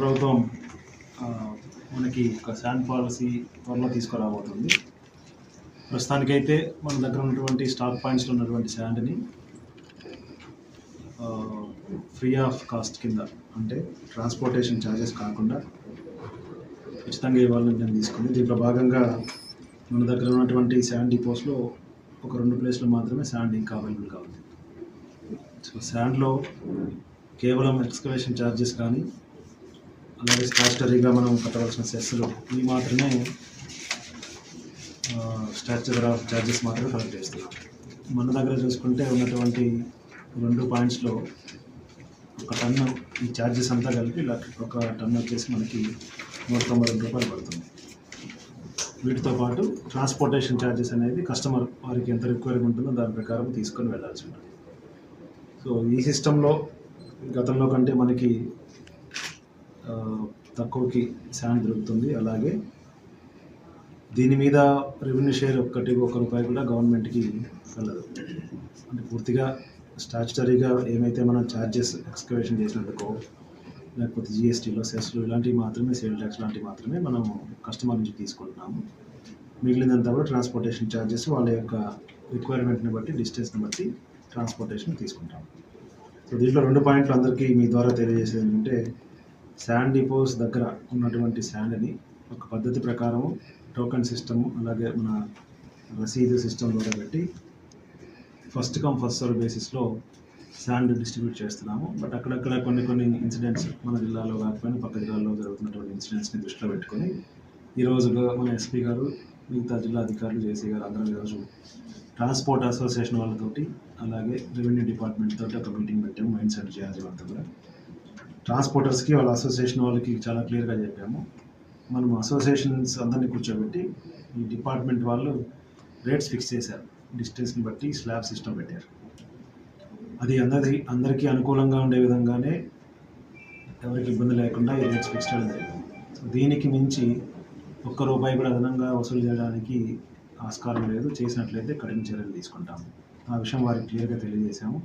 ప్రభుత్వం మనకి ఒక శాండ్ పాలసీ త్వరలో తీసుకురాబోతుంది. ప్రస్తుతానికైతే మన దగ్గర ఉన్నటువంటి స్టాక్ పాయింట్స్లో ఉన్నటువంటి శాండ్ని ఫ్రీ ఆఫ్ కాస్ట్ కింద అంటే ట్రాన్స్పోర్టేషన్ ఛార్జెస్ కాకుండా ఉచితంగా ఇవ్వాలని నేను తీసుకుంది దీంట్లో భాగంగా మన దగ్గర ఉన్నటువంటి శాండ్ డిపోస్లో ఒక రెండు ప్లేస్లో మాత్రమే శాండ్ ఇంకా అవైలబుల్గా ఉంది. సో శాండ్లో కేవలం ఎక్స్కవేషన్ ఛార్జెస్ కానీ అలాగే స్టాచ్యుటరీగా మనం కట్టవలసిన సెస్సులు ఇవి మాత్రమే స్టాచ్యురీ ఆఫ్ ఛార్జెస్ మాత్రమే కలెక్ట్ చేస్తున్నాం. మన దగ్గర చూసుకుంటే ఉన్నటువంటి రెండు పాయింట్స్లో ఒక టన్ను ఈ ఛార్జెస్ అంతా కలిపి ఒక టన్ను వచ్చేసి మనకి నూట తొంభై రెండు రూపాయలు పడుతుంది. వీటితో పాటు ట్రాన్స్పోర్టేషన్ ఛార్జెస్ అనేది కస్టమర్ వారికి ఎంత రిక్వైర్మెంట్ ఉంటుందో దాని ప్రకారం తీసుకొని వెళ్ళాల్సి ఉంటుంది. సో ఈ సిస్టంలో గతంలో కంటే మనకి తక్కువకి శాండ్ దొరుకుతుంది. అలాగే దీని మీద రెవెన్యూ షేర్ ఒక్కటి ఒక్క రూపాయి కూడా గవర్నమెంట్కి వెళ్ళదు. అంటే పూర్తిగా స్టాచ్యుటరీగా ఏమైతే మనం ఛార్జెస్ ఎక్స్కవేషన్ చేసినందుకో లేకపోతే జిఎస్టీలో సెస్లు ఇలాంటివి మాత్రమే సేల్ ట్యాక్స్ లాంటివి మాత్రమే మనం కస్టమర్ నుంచి తీసుకుంటున్నాము. మిగిలినంతా కూడా ట్రాన్స్పోర్టేషన్ ఛార్జెస్ వాళ్ళ యొక్క రిక్వైర్మెంట్ని బట్టి డిస్టెన్స్ని బట్టి ట్రాన్స్పోర్టేషన్ తీసుకుంటాం సో దీంట్లో రెండు పాయింట్లు అందరికీ మీ ద్వారా తెలియజేసేది ఏంటంటే శాండ్ డిపోస్ దగ్గర ఉన్నటువంటి శాండ్ని ఒక పద్ధతి ప్రకారం టోకెన్ సిస్టము అలాగే మన రసీదు సిస్టమ్ ద్వారా పెట్టి ఫస్ట్ కమ్ ఫస్ట్ సర్వ్ బేసిస్లో శాండ్ డిస్ట్రిబ్యూట్ చేస్తున్నాము. బట్ అక్కడక్కడ కొన్ని కొన్ని ఇన్సిడెంట్స్ మన జిల్లాలో కాకపోయినా పక్క జిల్లాలో జరుగుతున్నటువంటి ఇన్సిడెంట్స్ని దృష్టిలో పెట్టుకొని ఈరోజు మన ఎస్పీ గారు మిగతా జిల్లా అధికారులు జేసీ గారు అందరం ఈరోజు ట్రాన్స్పోర్ట్ అసోసియేషన్ వాళ్ళతోటి అలాగే రెవెన్యూ డిపార్ట్మెంట్ తోటి ఒక మీటింగ్ పెట్టాము మైండ్ సెట్ చేయాలి వాళ్ళతో కూడా. ట్రాన్స్పోర్టర్స్కి వాళ్ళ అసోసియేషన్ వాళ్ళకి చాలా క్లియర్గా చెప్పాము. మనం అసోసియేషన్స్ అందరినీ కూర్చోబెట్టి ఈ డిపార్ట్మెంట్ వాళ్ళు రేట్స్ ఫిక్స్ చేశారు. డిస్టెన్స్ని బట్టి స్లాబ్ సిస్టమ్ పెట్టారు. అది అందరి అందరికీ అనుకూలంగా ఉండే విధంగానే ఎవరికి ఇబ్బంది లేకుండా ఈ రేట్స్ ఫిక్స్ చేయడం జరిగింది. సో దీనికి మించి ఒక్క రూపాయి కూడా అదనంగా వసూలు చేయడానికి ఆస్కారం లేదు. చేసినట్లయితే కఠిన చర్యలు తీసుకుంటాము. ఆ విషయం వారికి క్లియర్గా తెలియజేశాము.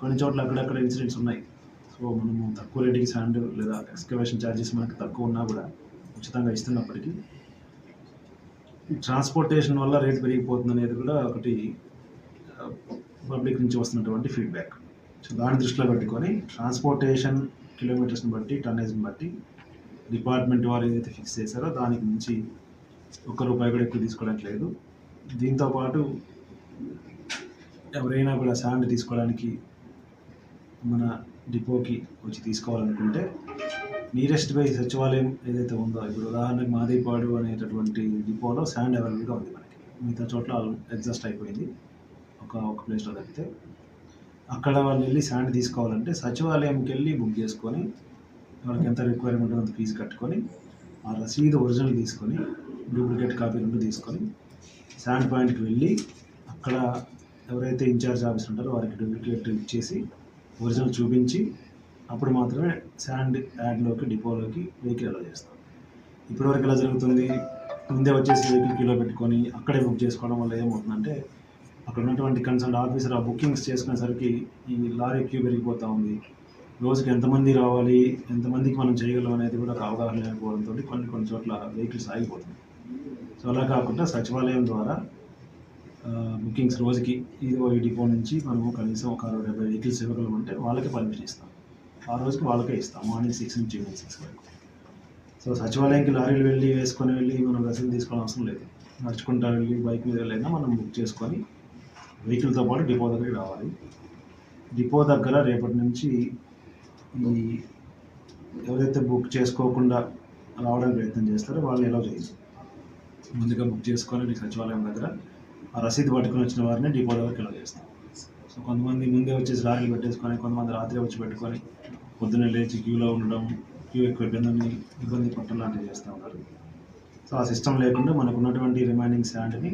కొన్ని చోట్ల అక్కడక్కడ ఇన్సిడెంట్స్ ఉన్నాయి. తక్కువ మనము తక్కువ రేటుకి శాండ్ లేదా ఎక్స్కవేషన్ ఛార్జెస్ మనకు తక్కువ ఉన్నా కూడా ఉచితంగా ఇస్తున్నప్పటికీ ట్రాన్స్పోర్టేషన్ వల్ల రేట్ పెరిగిపోతుంది అనేది కూడా ఒకటి పబ్లిక్ నుంచి వస్తున్నటువంటి ఫీడ్బ్యాక్. సో దాని దృష్టిలో పెట్టుకొని ట్రాన్స్పోర్టేషన్ కిలోమీటర్స్ని బట్టి టన్నేజ్ని బట్టి డిపార్ట్మెంట్ వారు ఏదైతే ఫిక్స్ చేశారో దానికి మించి ఒక్క రూపాయి కూడా ఎక్కువ తీసుకోవడానికి లేదు. దీంతో పాటు ఎవరైనా కూడా శాండ్ తీసుకోవడానికి మన డిపోకి వచ్చి తీసుకోవాలనుకుంటే నియరెస్ట్ బై సచివాలయం ఏదైతే ఉందో ఇప్పుడు ఉదాహరణకు మాదేపాడు అనేటటువంటి డిపోలో శాండ్ అవైలబుల్గా ఉంది మనకి. మిగతా చోట్ల ఎగ్జాస్ట్ అయిపోయింది. ఒక ఒక ప్లేస్లో తప్పితే. అక్కడ వాళ్ళు వెళ్ళి శాండ్ తీసుకోవాలంటే సచివాలయంకి వెళ్ళి బుక్ చేసుకొని వాళ్ళకి ఎంత రిక్వైర్మెంట్ అంత ఫీజు కట్టుకొని ఆ రసీదు ఒరిజినల్ తీసుకొని డూప్లికేట్ కాపీ రెండు తీసుకొని శాండ్ పాయింట్కి వెళ్ళి అక్కడ ఎవరైతే ఇన్ఛార్జ్ ఆఫీసర్ ఉంటారో వారికి డూప్లికేట్ ఇచ్చేసి ఒరిజినల్ చూపించి అప్పుడు మాత్రమే శాండ్ యాడ్లోకి డిపోలోకి వెహికల్ అలా చేస్తాం. ఇప్పటివరకు ఎలా జరుగుతుంది? ముందే వచ్చేసి వెహికల్ కిలో పెట్టుకొని అక్కడే బుక్ చేసుకోవడం వల్ల ఏమవుతుందంటే అక్కడ ఉన్నటువంటి కన్సర్న్ ఆఫీసర్ ఆ బుకింగ్స్ చేసుకునేసరికి ఈ లారీ క్యూ పెరిగిపోతూ ఉంది. రోజుకి ఎంతమంది రావాలి ఎంతమందికి మనం చేయగలం అనేది కూడా ఒక అవగాహన లేకపోవడంతో కొన్ని కొన్ని చోట్ల వెహికల్స్ ఆగిపోతుంది సో అలా కాకుండా సచివాలయం ద్వారా బుకింగ్స్ రోజుకి ఇదిగో ఈ డిపో నుంచి మనము కనీసం ఒక అరవై డెబ్బై వెహికల్స్ ఉంటే వాళ్ళకే పర్మిషన్ ఇస్తాం. ఆ రోజుకి వాళ్ళకే ఇస్తాం మార్నింగ్ సిక్స్ నుంచి ఈవినింగ్ సిక్స్ వరకు. సో సచివాలయంకి లారీలు వెళ్ళి వేసుకొని వెళ్ళి మనం బస్సులు తీసుకోవడం అవసరం లేదు. నడుచుకుంటా వెళ్ళి బైక్ మీద వెళ్ళైనా మనం బుక్ చేసుకొని వెహికల్తో పాటు డిపో దగ్గరికి రావాలి. డిపో దగ్గర రేపటి నుంచి ఈ ఎవరైతే బుక్ చేసుకోకుండా రావడానికి ప్రయత్నం చేస్తారో వాళ్ళని ఎలా చేయాలి ముందుగా బుక్ చేసుకొని మీ సచివాలయం దగ్గర రసీదు పట్టుకొని వచ్చిన వారిని డిపో దగ్గరికి ఎలా చేస్తాం? సో కొంతమంది ముందే వచ్చేసి లారీలు పెట్టేసుకొని కొంతమంది రాత్రి వచ్చి పెట్టుకొని పొద్దున్నే లేచి క్యూలో ఉండడం క్యూ ఎక్కువ ఇబ్బందిని ఇబ్బంది పట్టడం లాంటివి చేస్తూ ఉంటారు. సో ఆ సిస్టమ్ లేకుండా మనకు ఉన్నటువంటి రిమైనింగ్ శాండ్ని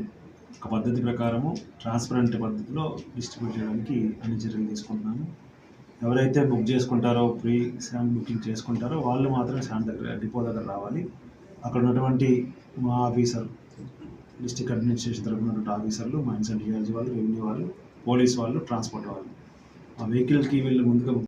ఒక పద్ధతి ప్రకారము ట్రాన్స్పరెంట్ పద్ధతిలో డిస్ట్రిబ్యూట్ చేయడానికి అన్ని చర్యలు తీసుకుంటున్నాము. ఎవరైతే బుక్ చేసుకుంటారో ప్రీ శాండ్ బుకింగ్ చేసుకుంటారో వాళ్ళు మాత్రం శాండ్ దగ్గర డిపో దగ్గర రావాలి. అక్కడ ఉన్నటువంటి మా ఆఫీసర్ డిస్ట్రిక్ట్ అడ్మినిస్ట్రేషన్ తరఫున ఉన్నటువంటి ఆఫీసర్లు మైన్స్ అండ్ డిఆర్జీ వాళ్ళు రెవెన్యూ వాళ్ళు పోలీస్ వాళ్ళు ట్రాన్స్పోర్ట్ వాళ్ళు. ఆ వెహికల్కి వీళ్ళు ముందుగా